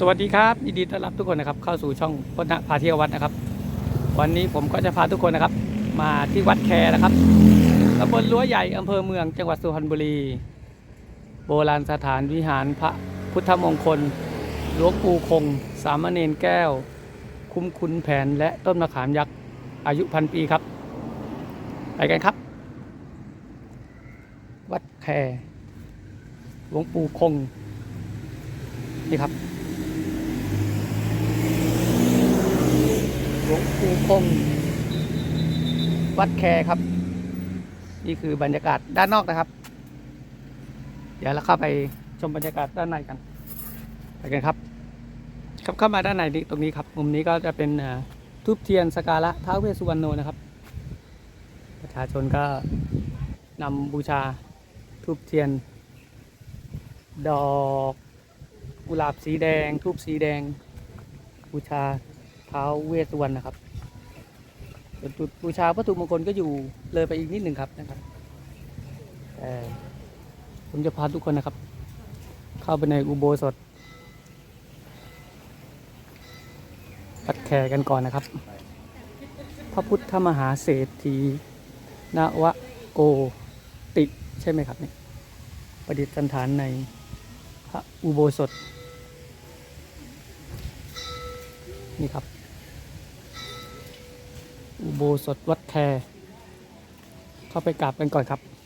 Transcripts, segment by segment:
สวัสดีครับยินดีต้อนรับทุกคนนะครับ เข้าสู่ช่องพจนพาเที่ยววัดนะครับ วันนี้ผมก็จะพาทุกคนนะครับ มาที่วัดแคนะครับตำบลรั้วใหญ่อำเภอเมืองจังหวัดสุพรรณบุรี โบราณสถานวิหารพระพุทธมงคลหลวงปู่คง สามเณรแก้ว คุ้มคุณแผนและต้นมะขามยักษ์อายุพันปีครับ ไปกันครับ วัดแคหลวงปู่คงนี่ครับ หลวงปู่คง วัดแคครับ นี่คือบรรยากาศด้านนอกนะครับ เดี๋ยวเราเข้าไปชมบรรยากาศด้านในกัน ไปกันครับ ครับเข้ามาด้านในนี้ตรงนี้ครับ มุมนี้ก็จะเป็นทูบเทียนสการะท้าวเวสสุวรรณโนนะครับ ประชาชนก็นำบูชาทูบเทียน ดอกกุหลาบสีแดง ทูบสีแดง บูชา ท้าวเวสสุวรรณนะครับส่วนจุดบูชาวัตถุมงคลก็อยู่เลยไปอีกนิดหนึ่งครับนะครับแต่ผมจะพาทุกคนนะครับ เข้าไปในอุโบสถปัดแขกันก่อนนะครับ พระพุทธมหาเศรษฐีนวโกติใช่ไหมครับเนี่ยประดิษฐานในพระอุโบสถนี่ครับ โบสถวัดแคเข้าไปกราบกันก่อนครับครับ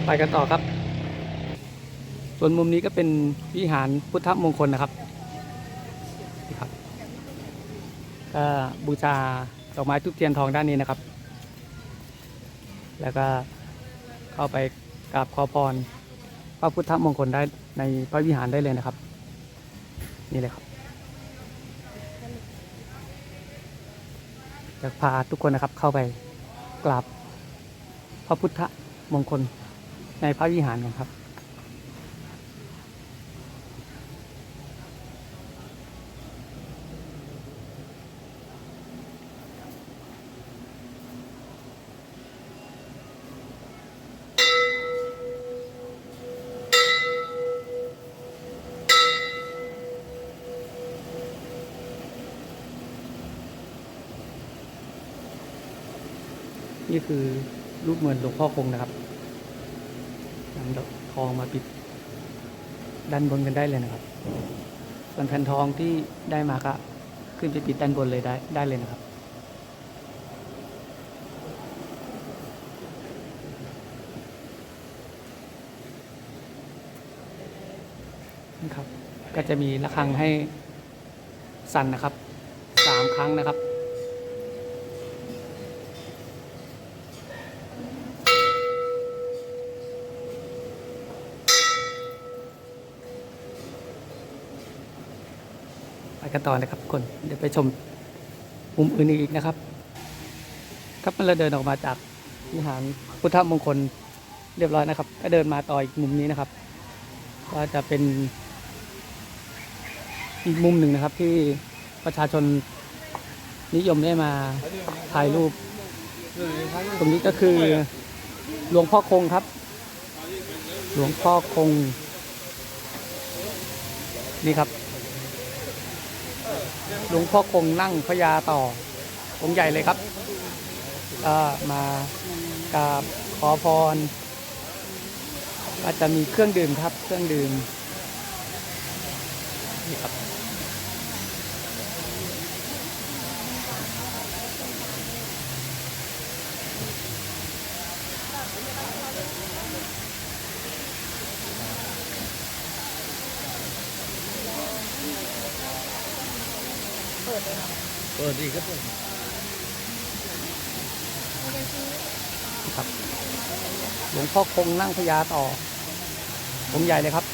ราไปกันต่อครับ ส่วนมุมนี้ก็เป็นวิหารพุทธมงคลนะครับนี่ครับก็บูชาดอกไม้ทุกเทียนทองด้านนี้นะครับ แล้วก็เข้าไปกราบขอพรพระพุทธมงคลได้ในพระวิหารได้เลยนะครับ นี่เลยครับจะพาทุกคนนะครับเข้าไปกราบพระพุทธมงคล ในพระวิหารกันครับ นี่คือรูปเหมือนหลวงพ่อคงนะครับ อกทองมาปิดด้านบนกันได้เลยนะครับ ส่วนแผ่นทองที่ได้มาก็ขึ้นไปปิดด้านบนเลยได้ได้เลยนะครับนี่ครับ ก็จะมีระฆังให้สั่นนะครับสามครั้งนะครับ กันต่อนะครับทุกคนเดี๋ยวไปชมมุมอื่นอีกนะครับ ครับเมื่อเราเดินออกมาจากวิหารพุทธมงคลเรียบร้อยนะครับ ก็เดินมาต่ออีกมุมนี้นะครับ ก็จะเป็น อีกมุมหนึ่งนะครับที่ประชาชนนิยมได้มาถ่ายรูป ตรงนี้ก็คือหลวงพ่อคงครับ หลวงพ่อคง นี่ครับ หลวงพ่อคงนั่งพญาต่อองค์ใหญ่เลยครับ ก็มากราบขอพร ก็จะมีเครื่องดื่มครับ เครื่องดื่มนี่ครับ ดีครับผมครับ หลวงพ่อคงนั่งพญาต่อ ผมใหญ่เลยครับ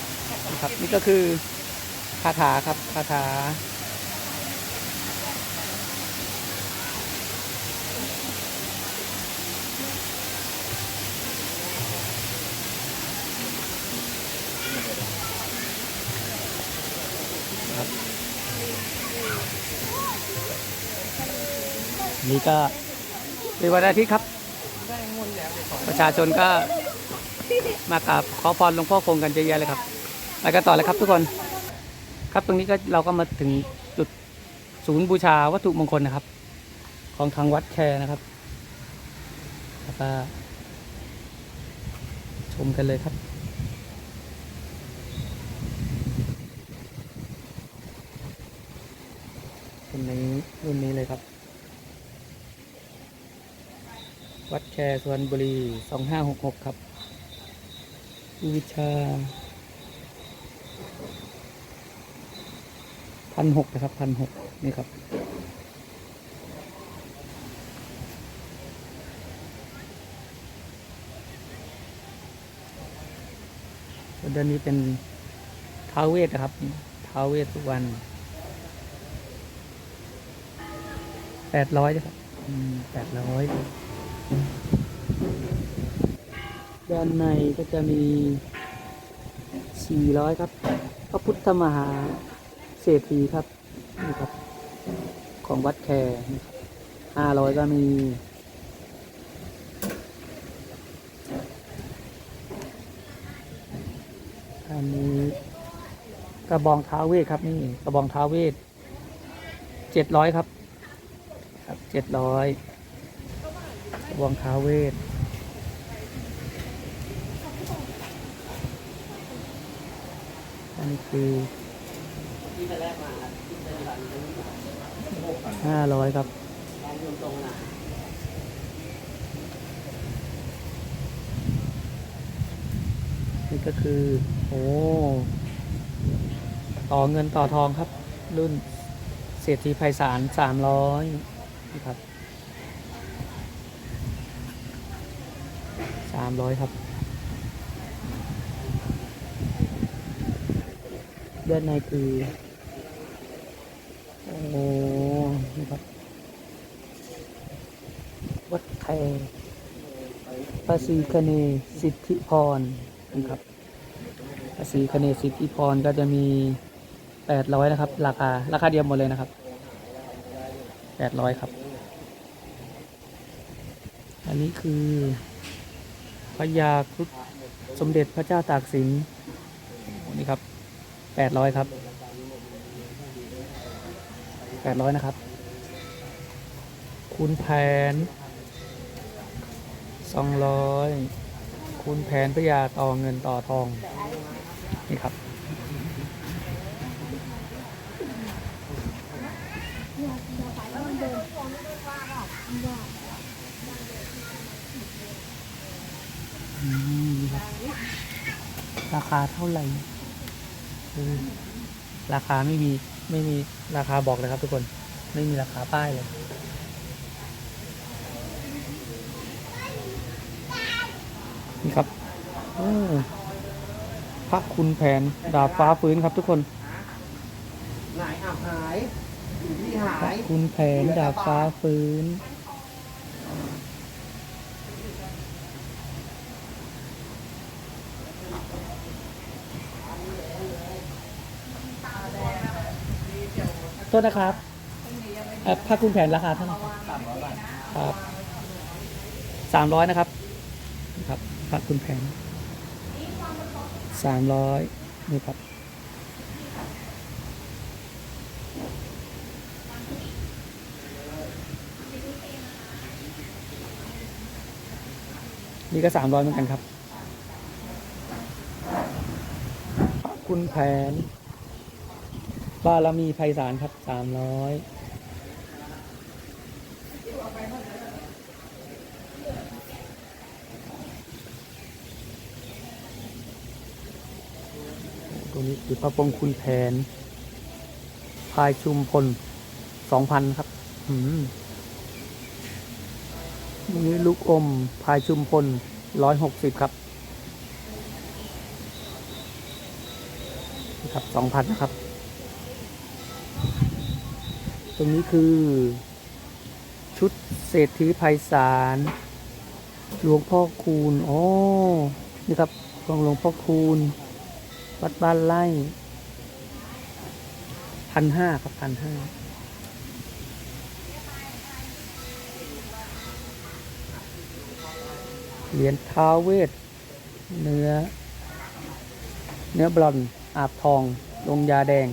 นี่ครับ นี่ก็คือคาถาครับคาถา นี่ก็เป็นวันอาทิตย์ครับ ประชาชนก็มากราบขอพรหลวงพ่อคงกันเยอะแยะเลยครับไปกันต่อเลยครับทุกคน ครับตรงนี้ก็เราก็มาถึงจุดศูนย์บูชาวัตถุมงคลนะครับ ของทางวัดแคนะครับแล้วก็ชมกันเลยครับรุ่นนี้รุ่นนี้เลยครับ วัดแคร์สุพรรณบุรีสองห้าหกหกครับวิชาพันหกนะครับพันหกนี่ครับส่วนด้านนี้เป็นท้าวเวทนะครับท้าวเวสสุวรรณแปดร้อยนะครับแปดร้อย ด้านในก็จะมี 400 ครับ พระพุทธมหาเศรษฐีครับนี่ครับ ของวัดแคร์500 ก็มีอันนี้กระบองท้าเวทครับนี่กระบองท้าวเวท700ครับ ครับ700กระบองท้าเวท อันนี้คือห้าร้อยครับนี่ก็คือ โอ้ต่อเงินต่อทองครับ รุ่นเศรษฐีไพศาลสามร้อยนี่ครับสามร้อยครับ ด้านในคือ โอ้โหนะครับ วัดไทยภาษีคเนสิทธิพรนะครับภาษีคเนสิทธิพรก็จะมีแปดร้อยนะครับ ราคา ราคาเดียวหมดเลยนะครับแปดร้อยครับ อันนี้คือพระยาครุฑสมเด็จพระเจ้าตากสินนี่ครับ แปดร้อยครับแปดร้อยนะครับ คูณแผนสองร้อยคูณแผนพยาต่อเงินต่อทอง นี่ครับอืมครับราคาเท่าไหร่ ราคาไม่มีไม่มีราคาบอกเลยครับทุกคนไม่มีราคาป้ายเลยนี่ครับโอ้พระคุณแผนดาบฟ้าฟื้นครับทุกคนหายอะหายอยู่ที่หาพระยคุณแผนดาบฟ้าฟื้น ษนะครับเอ่อผ้าคลุมแผนราคาเท่าไหร่ครับสามร้อยนะครับครับผ้าคลุมแผนสามร้อยนี่ครับนี่ก็สามร้อยเหมือนกันครับผ้าคลุมแผน บารมีไพศาลครับสามร้อยตรงนี้คือพระปงคุณแผน พายชุมพลสองพันครับ อืมนี่ลูกอม พายชุมพลร้อยหกสิบครับนี่ครับสองพันนะครับ ตรงนี้คือ ชุดเศรษฐีไพศาลหลวงพ่อคูณโอ้นี่ครับของหลวงพ่อคูณ วัดบ้านไร่พันห้าครับพันห้าเหรียญท้าเวท เนื้อ เนื้อบลอนอาบทอง ลงยาแดง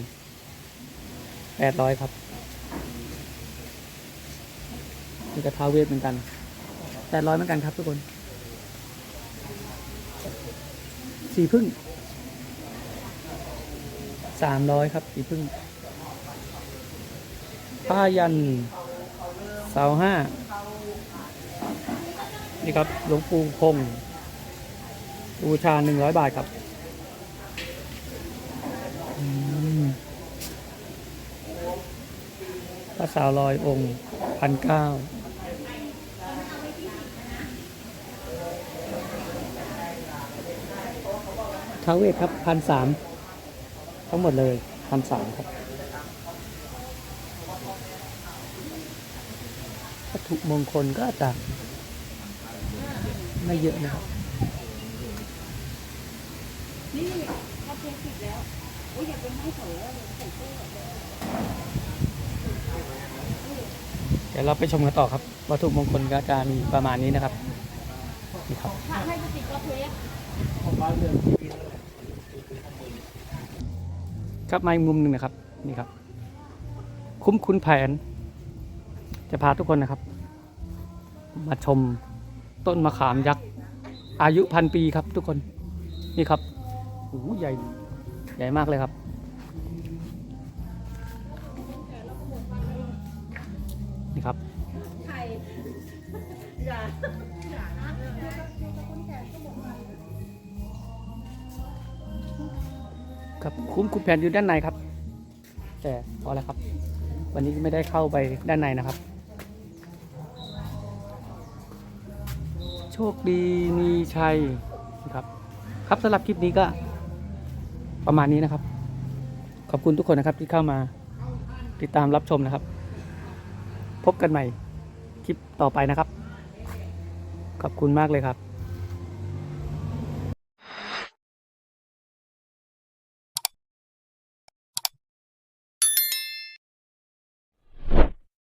แปดร้อ ยครับนี่ก็ท้าวเวทเหมือนกันแปดร้อยเหมือนกันครับทุกคน สีพึ่งสามร้อยครับ สีพึ่งป้ายันเสาห้านี่ครับหลวงปู่คงบูชาหนึ่งร้อยบาทครับอืมพระสาวลอยองค์พันเก้า ท้าวเวทครับพันสามทั้งหมดเลยพันสามครับวัตถุมงคลก็อาจจะไม่เยอะนะครับนี่ถ้าเพียงติดแล้วโอ้ยอยากเป็นไม้เสาแล้วเลยใส่เสื้อเดี๋ยวเราไปชมกันต่อครับ วัตถุมงคลก็จะมีประมาณนี้นะครับนี่ครับให้ติดก็เทส ครับมาอีกมุมหนึ่งนะครับนี่ครับ คุ้มคุณแผน จะพาทุกคนนะครับ มาชมต้นมะขามยักษ์อายุพันปีครับทุกคนนี่ครับโอ้ใหญ่ใหญ่มากเลยครับ นี่ครับ ครับคุ้มคุณแผนอยู่ด้านในครับ แต่พอแล้วครับ วันนี้ไม่ได้เข้าไปด้านในนะครับ โชคดีมีชัยนะครับ ครับสำหรับคลิปนี้ก็ประมาณนี้นะครับ ขอบคุณทุกคนนะครับที่เข้ามาติดตามรับชมนะครับ พบกันใหม่คลิปต่อไปนะครับ ขอบคุณมากเลยครับ